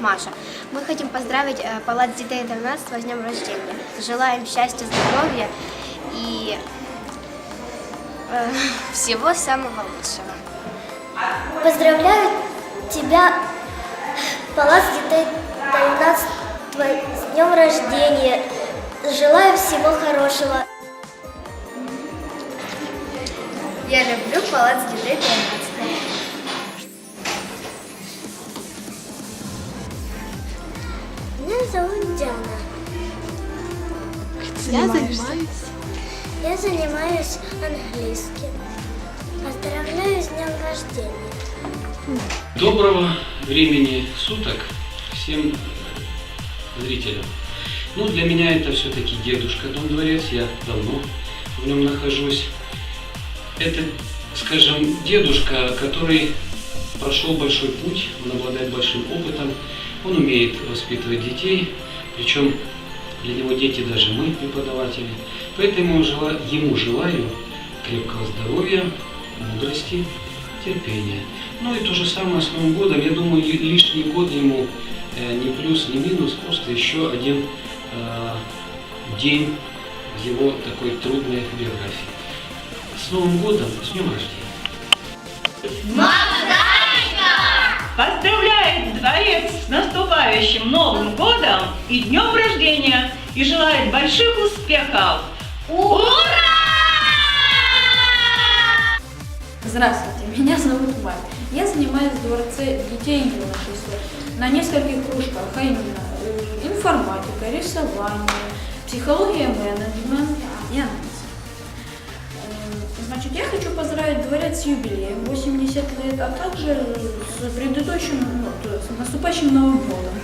Маша. Мы хотим поздравить э, Палац детей 13 с днем рождения. Желаем счастья, здоровья и э, всего самого лучшего. Поздравляю тебя, Палац детей 13 с днем рождения. Желаю всего хорошего. Я люблю Палац детей 13. Диана. Я занимаюсь. Я занимаюсь английским. Поздравляю с днем рождения. Доброго времени суток всем зрителям. Ну, для меня это все-таки дедушка Дом Дворец, я давно в нем нахожусь. Это, скажем, дедушка, который прошел большой путь, он обладает большим опытом, он умеет воспитывать детей, причем для него дети даже мы, преподаватели. Поэтому жела- ему желаю крепкого здоровья, мудрости, терпения. Ну и то же самое с Новым годом. Я думаю, ли- лишний год ему э, ни плюс, ни минус, просто еще один э, день в его такой трудной биографии. С Новым годом, с днем рождения! Поздравляет дворец с наступающим Новым годом и днем рождения и желает больших успехов! Здравствуйте, меня зовут Марк. Я занимаюсь в Дворце детей и юношества на нескольких кружках, а именно э, информатика, рисование, психология менеджмент и английский. Э, Значит, я хочу поздравить дворец с юбилеем 80 лет, а также с предыдущим, ну, то есть наступающим Новым годом.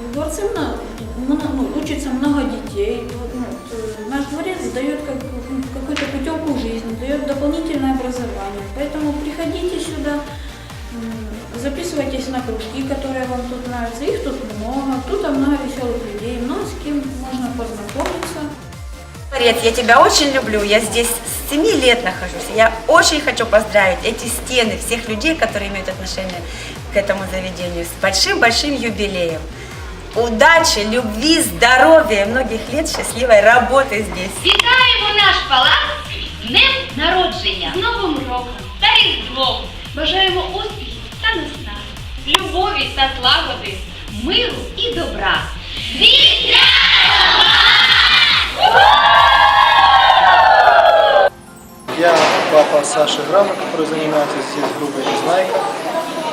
В дворце мно- мно- ну, учится много детей. Ну, т- наш дворец дает как, ну, какую-то путевку в жизнь, дает дополнительное образование. Поэтому приходите сюда, записывайтесь на кружки, которые вам тут нравятся. Их тут много, тут много веселых людей, много с кем можно познакомиться Дворец, я тебя очень люблю. Я здесь с 7 лет нахожусь. Я очень хочу поздравить эти стены, всех людей, которые имеют отношение к этому заведению, с большим-большим юбилеем. Удачи, любви, здоровья, многих лет счастливой работы здесь. Вітаємо наш палац з днем народження, з Новим роком та Різдвом. Бажаємо успіхів та наснаги, любові та злагоди, миру і добра. Я Папа Саши Грама, который занимается здесь группой «Незнайка».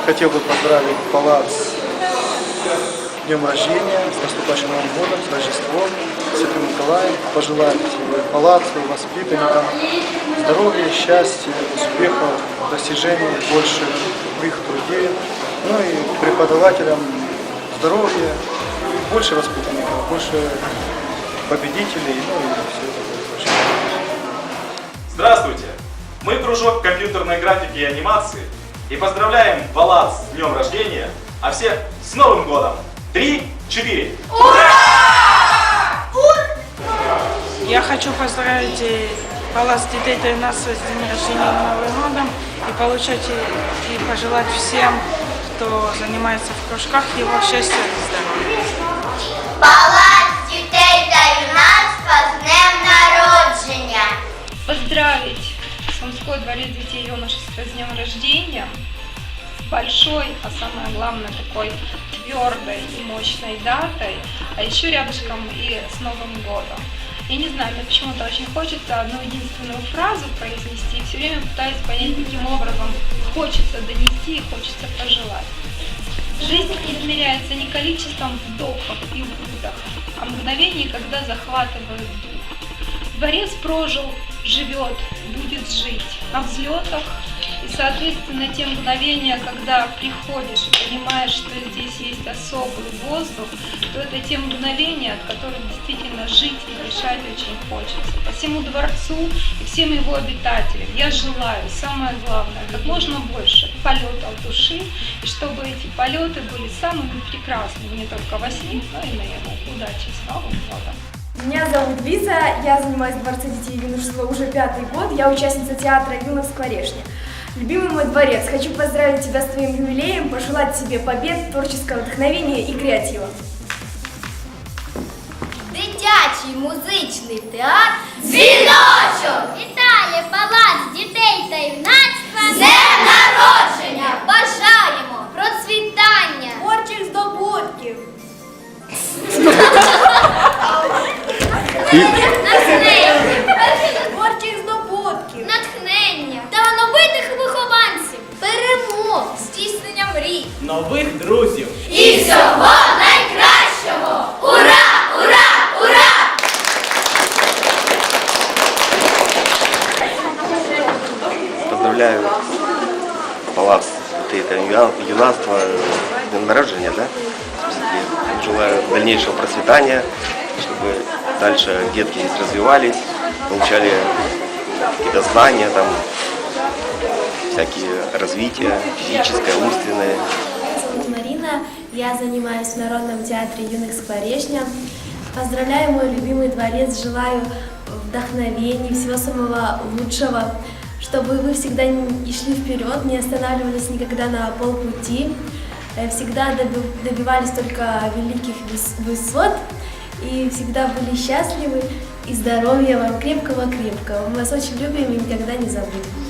Хотел бы поздравить Палац с днем рождения, с наступающим Новым годом, с Рождеством, Святым Николаем. Пожелать Палацу, воспитанникам здоровья, счастья, успехов, достижений, больше в их труде. Ну и преподавателям здоровья, больше воспитанников, больше победителей, ну и все такое. Здравствуйте! Мы кружок компьютерной графики и анимации и поздравляем Палац с днем рождения, а всех с Новым годом! Три, четыре! Я хочу поздравить э, Палац детей 13 с днем рождения и Новым годом и получать и, и пожелать всем, кто занимается в кружках, его счастья и здоровья. Палац дітей та юнацтва з днем народження. поздравить Сумской дворец детей и юношества с днем рождения, большой, а самое главное, такой твердой и мощной датой, а еще рядышком и с Новым годом. Я не знаю, мне почему-то очень хочется одну единственную фразу произнести, и все время пытаюсь понять, каким образом хочется донести и хочется пожелать. Жизнь измеряется не количеством вдохов и выдохов, а мгновений, когда захватывают дух. Дворец прожил, живет, будет жить на взлетах. И, соответственно, те мгновения, когда приходишь и понимаешь, что здесь есть особый воздух, то это те мгновения, от которых действительно жить и дышать очень хочется. По всему дворцу и всем его обитателям я желаю, самое главное, как можно больше полетов души, и чтобы эти полеты были самыми прекрасными не только во сне, но и наяву. Удачи, с Новым годом! Меня зовут Лиза, я занимаюсь в Дворце детей и юношества уже пятый год, я участница театра «Юна в скворечне». Любимый мой дворец, хочу поздравить тебя с твоим юбилеем, пожелать тебе побед, творческого вдохновения и креатива. Дитячий музичний театр Дзвіночок! Вітає палац дітей та юнацтва Нових друзів. І всього найкращого! Ура! Ура! Ура! Поздравляю палац это юнацтва днем рождения, да? Желаю дальнейшего процветания, чтобы дальше детки здесь развивались, получали какие-то знания, там, всякие развития, физическое, умственное. Зовут Марина, я занимаюсь в Народном театре юных скворечня. Поздравляю мой любимый дворец, желаю вдохновений, всего самого лучшего, чтобы вы всегда не шли вперед, не останавливались никогда на полпути, э, всегда доби- добивались только великих выс- высот и всегда были счастливы и здоровья вам крепкого-крепкого. Мы вас очень любим и никогда не забудем.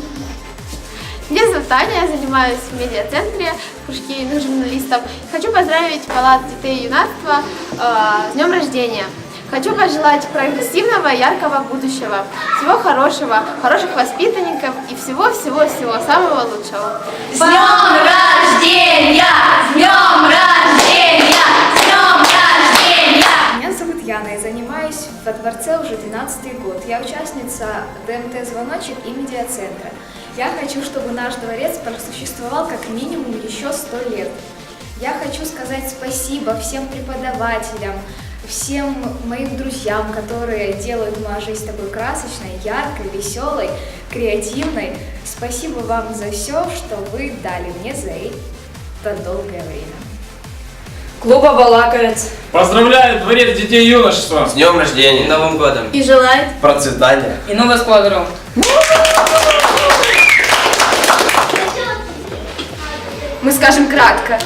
Меня зовут Таня, я занимаюсь в медиацентре в кружке юных журналистов. Хочу поздравить Палац детей и юнацтва э, с днем рождения. Хочу пожелать прогрессивного, яркого будущего, всего хорошего, хороших воспитанников и всего-всего-всего самого лучшего. С днем рождения! С днем рождения! С днем рождения! Меня зовут Яна, я занимаюсь во дворце уже 12 год. Я участница ДМТ «Звоночек» и медиацентра. Я хочу, чтобы наш дворец просуществовал как минимум еще 100 лет. Я хочу сказать спасибо всем преподавателям, всем моим друзьям, которые делают мою жизнь такой красочной, яркой, веселой, креативной. Спасибо вам за все, что вы дали мне за это долгое время. Клуба «Балаковец». Поздравляю Дворец детей и юношества. С днем рождения! Новым годом! И желает Процветания! И новый сквадрон. Мы скажем кратко.